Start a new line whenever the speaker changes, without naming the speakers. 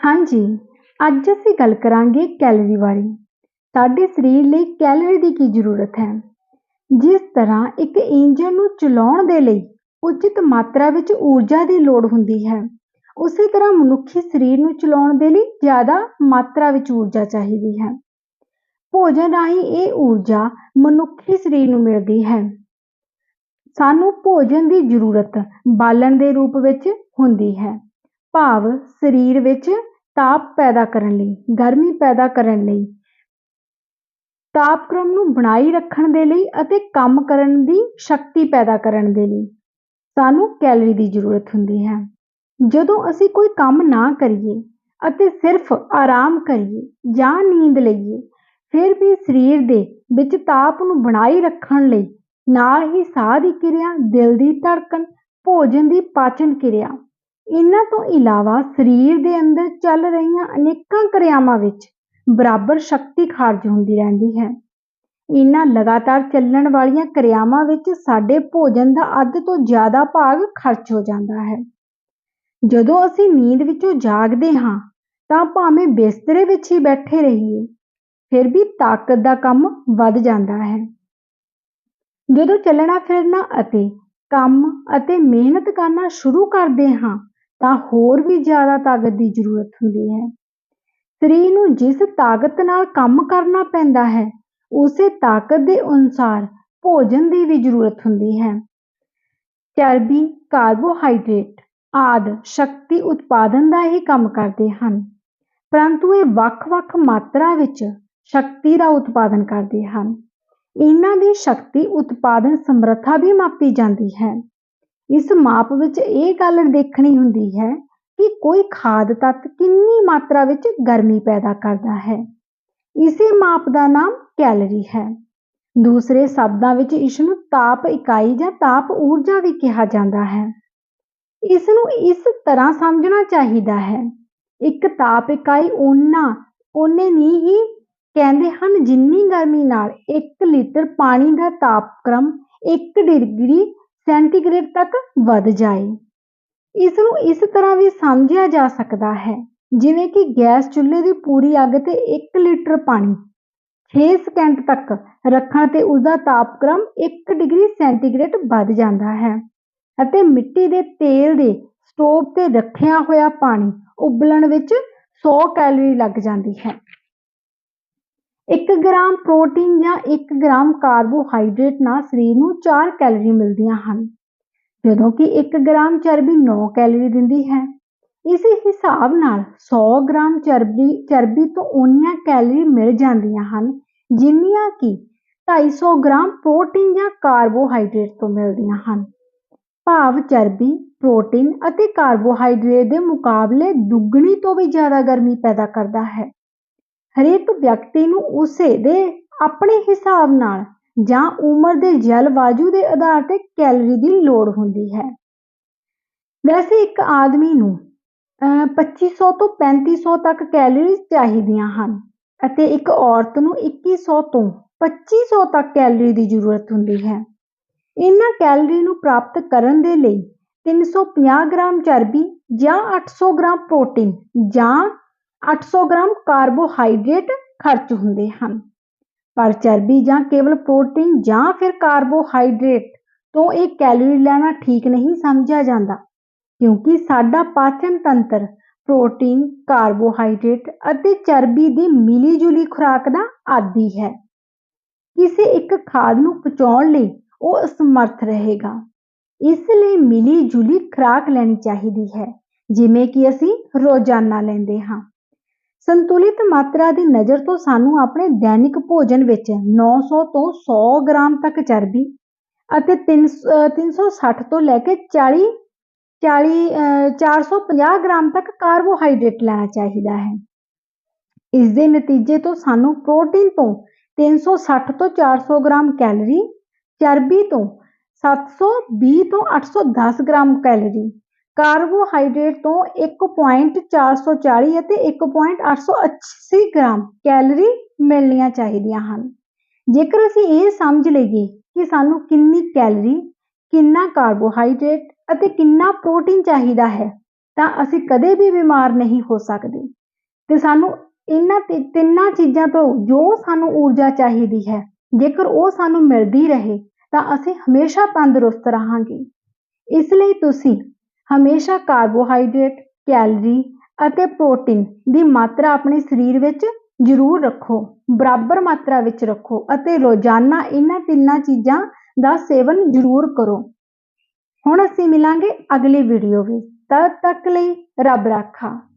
ਹਾਂਜੀ, ਅੱਜ ਅਸੀਂ ਗੱਲ ਕਰਾਂਗੇ ਕੈਲਰੀ ਬਾਰੇ ਸਾਡੇ ਸਰੀਰ ਲਈ ਕੈਲੋਰੀ ਦੀ ਕੀ ਜ਼ਰੂਰਤ ਹੈ? ਜਿਸ ਤਰ੍ਹਾਂ ਇੱਕ ਇੰਜਨ ਨੂੰ ਚਲਾਉਣ ਦੇ ਲਈ ਉਚਿਤ ਮਾਤਰਾ ਵਿੱਚ ਊਰਜਾ ਦੀ ਲੋੜ ਹੁੰਦੀ ਹੈ, ਉਸੇ ਤਰ੍ਹਾਂ ਮਨੁੱਖੀ ਸਰੀਰ ਨੂੰ ਚਲਾਉਣ ਦੇ ਲਈ ਜ਼ਿਆਦਾ ਮਾਤਰਾ ਵਿੱਚ ਊਰਜਾ ਚਾਹੀਦੀ ਹੈ। ਭੋਜਨ ਰਾਹੀਂ ਇਹ ਊਰਜਾ ਮਨੁੱਖੀ ਸਰੀਰ ਨੂੰ ਮਿਲਦੀ ਹੈ। ਸਾਨੂੰ ਭੋਜਨ ਦੀ ਜ਼ਰੂਰਤ ਬਾਲਣ ਦੇ ਰੂਪ ਵਿੱਚ ਹੁੰਦੀ ਹੈ। ਭਾਵ ਸਰੀਰ ਵਿੱਚ ਤਾਪ ਪੈਦਾ ਕਰਨ ਲਈ, ਗਰਮੀ ਪੈਦਾ ਕਰਨ ਲਈ, ਤਾਪਕ੍ਰਮ ਨੂੰ ਬਣਾਈ ਰੱਖਣ ਦੇ ਲਈ ਅਤੇ ਕੰਮ ਕਰਨ ਦੀ ਸ਼ਕਤੀ ਪੈਦਾ ਕਰਨ ਦੇ ਲਈ। ਸਾਨੂੰ ਕੈਲਰੀ ਦੀ ਜ਼ਰੂਰਤ ਹੁੰਦੀ ਹੈ। ਜਦੋਂ ਅਸੀਂ ਕੋਈ ਕੰਮ ਨਾ ਕਰੀਏ ਅਤੇ ਸਿਰਫ ਆਰਾਮ ਕਰੀਏ ਜਾਂ ਨੀਂਦ ਲਈਏ, ਫਿਰ ਵੀ ਸਰੀਰ ਦੇ ਵਿੱਚ ਤਾਪ ਨੂੰ ਬਣਾਈ ਰੱਖਣ ਲਈ ਨਾਲ ਹੀ ਸਾਹ ਦੀ ਕਿਰਿਆ, ਦਿਲ ਦੀ ਧੜਕਣ, ਭੋਜਨ ਦੀ ਪਾਚਨ ਕਿਰਿਆ ਇਹਨਾਂ ਤੋਂ ਇਲਾਵਾ ਸਰੀਰ ਦੇ ਅੰਦਰ ਚੱਲ ਰਹੀਆਂ ਅਨੇਕਾਂ ਕਿਰਿਆਵਾਂ ਵਿੱਚ ਬਰਾਬਰ ਸ਼ਕਤੀ ਖਾਰਜ ਹੁੰਦੀ ਰਹਿੰਦੀ ਹੈ। ਇਹਨਾਂ ਲਗਾਤਾਰ ਚੱਲਣ ਵਾਲੀਆਂ ਕਿਰਿਆਵਾਂ ਵਿੱਚ ਸਾਡੇ ਭੋਜਨ ਦਾ ਅੱਧ ਤੋਂ ਜ਼ਿਆਦਾ ਭਾਗ ਖਰਚ ਹੋ ਜਾਂਦਾ ਹੈ। ਜਦੋਂ ਅਸੀਂ ਨੀਂਦ ਵਿੱਚੋਂ ਜਾਗਦੇ ਹਾਂ, ਤਾਂ ਭਾਵੇਂ ਬਿਸਤਰੇ ਵਿੱਚ ਹੀ ਬੈਠੇ ਰਹੀਏ, ਫਿਰ ਵੀ ਤਾਕਤ ਦਾ ਕੰਮ ਵੱਧ ਜਾਂਦਾ ਹੈ। ਜਦੋਂ ਚੱਲਣਾ ਫਿਰਨਾ ਅਤੇ ਕੰਮ ਅਤੇ ਮਿਹਨਤ ਕਰਨਾ ਸ਼ੁਰੂ ਕਰਦੇ ਹਾਂ ਤਾਂ ਹੋਰ ਵੀ ਜ਼ਿਆਦਾ ਤਾਕਤ ਦੀ ਜ਼ਰੂਰਤ ਹੁੰਦੀ ਹੈ। ਸਰੀਰ ਨੂੰ ਜਿਸ ਤਾਕਤ ਨਾਲ ਕੰਮ ਕਰਨਾ ਪੈਂਦਾ ਹੈ, ਉਸੇ ਤਾਕਤ ਦੇ ਅਨੁਸਾਰ ਭੋਜਨ ਦੀ ਵੀ ਜ਼ਰੂਰਤ ਹੁੰਦੀ ਹੈ। ਚਰਬੀ ਕਾਰਬੋਹਾਈਡਰੇਟ ਆਦ ਸ਼ਕਤੀ ਉਤਪਾਦਨ ਦਾ ਹੀ ਕੰਮ ਕਰਦੇ ਹਨ, ਪਰੰਤੂ ਇਹ ਵੱਖ-ਵੱਖ ਮਾਤਰਾ ਵਿੱਚ ਸ਼ਕਤੀ ਦਾ ਉਤਪਾਦਨ ਕਰਦੇ ਹਨ। ਇਹਨਾਂ ਦੀ ਸ਼ਕਤੀ ਉਤਪਾਦਨ ਸਮਰੱਥਾ ਵੀ ਮਾਪੀ ਜਾਂਦੀ ਹੈ। ਇਸ ਮਾਪ ਵਿੱਚ ਇਹ ਗੱਲ ਦੇਖਣੀ ਹੁੰਦੀ ਹੈ ਕਿ ਕੋਈ ਖਾਦ ਤੱਤ ਕਿੰਨੀ ਮਾਤਰਾ ਵਿੱਚ ਗਰਮੀ ਪੈਦਾ ਕਰਦਾ ਹੈ। ਇਸੇ ਮਾਪ ਦਾ ਨਾਮ ਕੈਲਰੀ ਹੈ। ਦੂਸਰੇ ਸ਼ਬਦਾਂ ਵਿੱਚ ਇਸ ਨੂੰ ਤਾਪ ਇਕਾਈ ਜਾਂ ਤਾਪ ਊਰਜਾ ਵੀ ਕਿਹਾ ਜਾਂਦਾ ਹੈ। ਇਸ ਨੂੰ ਇਸ ਤਰ੍ਹਾਂ ਸਮਝਣਾ ਚਾਹੀਦਾ ਹੈ। ਇੱਕ ਤਾਪ ਇਕਾਈ ਉਹਨਾਂ ਉਹਨੇ ਨਹੀਂ ਹੀ ਕਹਿੰਦੇ ਹਨ ਜਿੰਨੀ ਗਰਮੀ ਨਾਲ 1 ਲੀਟਰ ਪਾਣੀ ਦਾ ਤਾਪਕ੍ਰਮ 1 ਡਿਗਰੀ ਸੈਂਟੀਗ੍ਰੇਡ ਤੱਕ ਵੱਧ ਜਾਏ। ਇਸ ਨੂੰ ਇਸ ਤਰ੍ਹਾਂ ਵੀ ਸਮਝਿਆ ਜਾ ਸਕਦਾ ਹੈ, ਜਿਵੇਂ ਕਿ ਗੈਸ ਚੁੱਲ੍ਹੇ ਦੀ ਪੂਰੀ ਅੱਗ ਤੇ 1 ਲੀਟਰ ਪਾਣੀ। 6 ਸਕਿੰਟ ਤੱਕ ਰੱਖਣ ਤੇ ਉਸ ਦਾ ਤਾਪਕ੍ਰਮ 1 ਡਿਗਰੀ ਸੈਂਟੀਗ੍ਰੇਡ ਵੱਧ ਜਾਂਦਾ ਹੈ ਅਤੇ ਮਿੱਟੀ ਦੇ ਤੇਲ ਦੇ ਸਟੋਵ ਤੇ ਰੱਖਿਆ ਹੋਇਆ ਪਾਣੀ ਉਬਲਣ ਵਿੱਚ 100 ਕੈਲੋਰੀ ਲੱਗ ਜਾਂਦੀ ਹੈ। 1 ਗ੍ਰਾਮ ਪ੍ਰੋਟੀਨ ਜਾਂ 1 ਗ੍ਰਾਮ ਕਾਰਬੋਹਾਈਡਰੇਟ ਨਾਲ ਸਰੀਰ ਨੂੰ 4 ਕੈਲੋਰੀ ਮਿਲਦੀਆਂ ਹਨ। ਜਦੋਂ ਕਿ 1 ਗ੍ਰਾਮ ਚਰਬੀ 9 ਕੈਲੋਰੀ ਦਿੰਦੀ ਹੈ। ਇਸ ਹਿਸਾਬ ਨਾਲ 100 ਗ੍ਰਾਮ ਚਰਬੀ ਚਰਬੀ ਤੋਂ ਉਨੀਆਂ ਕੈਲੋਰੀ ਮਿਲ ਜਾਂਦੀਆਂ ਹਨ, ਜਿੰਨੀਆਂ ਕਿ 250 ਗ੍ਰਾਮ ਪ੍ਰੋਟੀਨ ਜਾਂ ਕਾਰਬੋਹਾਈਡਰੇਟ ਤੋਂ ਮਿਲਦੀਆਂ ਹਨ। ਭਾਵ ਚਰਬੀ, ਪ੍ਰੋਟੀਨ ਅਤੇ ਕਾਰਬੋਹਾਈਡਰੇਟ ਦੇ ਮੁਕਾਬਲੇ ਦੁੱਗਣੀ ਤੋਂ ਵੀ ਜ਼ਿਆਦਾ ਗਰਮੀ ਪੈਦਾ ਕਰਦਾ ਹੈ। ਹਰੇਕ ਵਿਅਕਤੀ ਨੂੰ ਉਸੇ ਦੇ ਆਪਣੇ ਹਿਸਾਬ ਨਾਲ ਜਾਂ ਉਮਰ ਦੇ ਜਲਵਾਯੂ ਦੇ ਆਧਾਰ ਤੇ ਕੈਲਰੀ ਦੀ ਲੋੜ ਹੁੰਦੀ ਹੈ। ਵੈਸੇ ਇੱਕ ਆਦਮੀ ਨੂੰ 2500 ਤੋਂ 3500 ਤੱਕ ਕੈਲਰੀ ਚਾਹੀਦੀਆਂ ਹਨ ਅਤੇ ਇੱਕ ਔਰਤ ਨੂੰ 2100 ਤੋਂ 2500 ਤੱਕ ਕੈਲਰੀ ਦੀ ਜ਼ਰੂਰਤ ਹੁੰਦੀ ਹੈ। ਇਹਨਾਂ ਕੈਲਰੀ ਨੂੰ ਪ੍ਰਾਪਤ ਕਰਨ ਦੇ ਲਈ 350 ਗ੍ਰਾਮ ਚਰਬੀ ਜਾਂ 800 ਗ੍ਰਾਮ ਪ੍ਰੋਟੀਨ ਜਾਂ 800 ਗ੍ਰਾਮ ਕਾਰਬੋਹਾਈਡਰੇਟ ਖਰਚ ਹੁੰਦੇ ਹਨ। ਪਰ ਚਰਬੀ ਜਾਂ ਕੇਵਲ ਪ੍ਰੋਟੀਨ ਜਾਂ ਫਿਰ ਕਾਰਬੋਹਾਈਡਰੇਟ ਤੋਂ ਇਹ ਕੈਲੋਰੀ ਲੈਣਾ ਠੀਕ ਨਹੀਂ ਸਮਝਿਆ ਜਾਂਦਾ, ਕਿਉਂਕਿ ਸਾਡਾ ਪਾਚਨ ਤੰਤਰ ਪ੍ਰੋਟੀਨ, ਕਾਰਬੋਹਾਈਡਰੇਟ ਅਤੇ ਚਰਬੀ ਦੀ ਮਿਲੀ ਜੁਲੀ ਖੁਰਾਕ ਦਾ ਆਦੀ ਹੈ। ਕਿਸੇ ਇੱਕ ਖਾਦ ਨੂੰ ਪਚਾਉਣ ਲਈ ਉਹ ਅਸਮਰਥ ਰਹੇਗਾ। ਇਸ ਲਈ ਮਿਲੀ ਜੁਲੀ ਖੁਰਾਕ ਲੈਣੀ ਚਾਹੀਦੀ ਹੈ, ਜਿਵੇਂ ਕਿ ਅਸੀਂ ਰੋਜ਼ਾਨਾ ਲੈਂਦੇ ਹਾਂ। ਸੰਤੁਲਿਤ ਮਾਤਰਾ ਦੀ ਨਜ਼ਰ ਤੋਂ ਸਾਨੂੰ ਆਪਣੇ ਦੈਨਿਕ ਭੋਜਨ ਵਿੱਚ 900 ਤੋਂ 100 ਗ੍ਰਾਮ ਤੱਕ ਚਰਬੀ ਅਤੇ 360 ਤੋਂ ਲੈ ਕੇ 40 40 450 ਗ੍ਰਾਮ ਤੱਕ ਕਾਰਬੋਹਾਈਡਰੇਟ ਲੈਣਾ ਚਾਹੀਦਾ ਹੈ। ਇਸ ਦੇ ਨਤੀਜੇ ਤੋਂ ਸਾਨੂੰ ਪ੍ਰੋਟੀਨ ਤੋਂ 360 ਤੋਂ 400 ਗ੍ਰਾਮ ਕੈਲਰੀ, ਚਰਬੀ ਤੋਂ 720 ਤੋਂ 810 ਗ੍ਰਾਮ ਕੈਲਰੀ ਕਾਰਬੋਹਾਈਡਰੇਟ ਤੋਂ 1.440 ਅਤੇ 1.880 ਗ੍ਰਾਮ ਕੈਲਰੀ ਮਿਲਣੀਆਂ ਚਾਹੀਦੀਆਂ ਹਨ। ਜੇਕਰ ਅਸੀਂ ਇਹ ਸਮਝ ਲਈਏ ਕਿ ਸਾਨੂੰ ਕਿੰਨੀ ਕੈਲਰੀ, ਕਿੰਨਾ ਕਾਰਬੋਹਾਈਡਰੇਟ ਅਤੇ ਕਿੰਨਾ ਪ੍ਰੋਟੀਨ ਚਾਹੀਦਾ ਹੈ, ਤਾਂ ਅਸੀਂ ਕਦੇ ਵੀ ਬਿਮਾਰ ਨਹੀਂ ਹੋ ਸਕਦੇ। ਤੇ ਸਾਨੂੰ ਇਹਨਾਂ ਤਿੰਨਾਂ ਚੀਜ਼ਾਂ ਤੋਂ ਜੋ ਸਾਨੂੰ ਊਰਜਾ ਚਾਹੀਦੀ ਹੈ, ਜੇਕਰ ਉਹ ਸਾਨੂੰ ਮਿਲਦੀ ਰਹੇ, ਤਾਂ ਅਸੀਂ ਹਮੇਸ਼ਾ ਤੰਦਰੁਸਤ ਰਹਾਂਗੇ। ਇਸ ਲਈ ਤੁਸੀਂ ਹਮੇਸ਼ਾ ਕਾਰਬੋਹਾਈਡਰੇਟ ਕੈਲਰੀ ਅਤੇ ਪ੍ਰੋਟੀਨ ਦੀ ਮਾਤਰਾ ਆਪਣੇ ਸਰੀਰ ਵਿੱਚ ਜ਼ਰੂਰ ਰੱਖੋ, ਬਰਾਬਰ ਮਾਤਰਾ ਵਿੱਚ ਰੱਖੋ ਅਤੇ ਰੋਜ਼ਾਨਾ ਇਹਨਾਂ ਤਿੰਨਾਂ ਚੀਜ਼ਾਂ ਦਾ ਸੇਵਨ ਜ਼ਰੂਰ ਕਰੋ। ਹੁਣ ਅਸੀਂ ਮਿਲਾਂਗੇ ਅਗਲੀ ਵੀਡੀਓ ਵਿੱਚ। ਤਦ ਤੱਕ ਲਈ ਰੱਬ ਰਾਖਾ।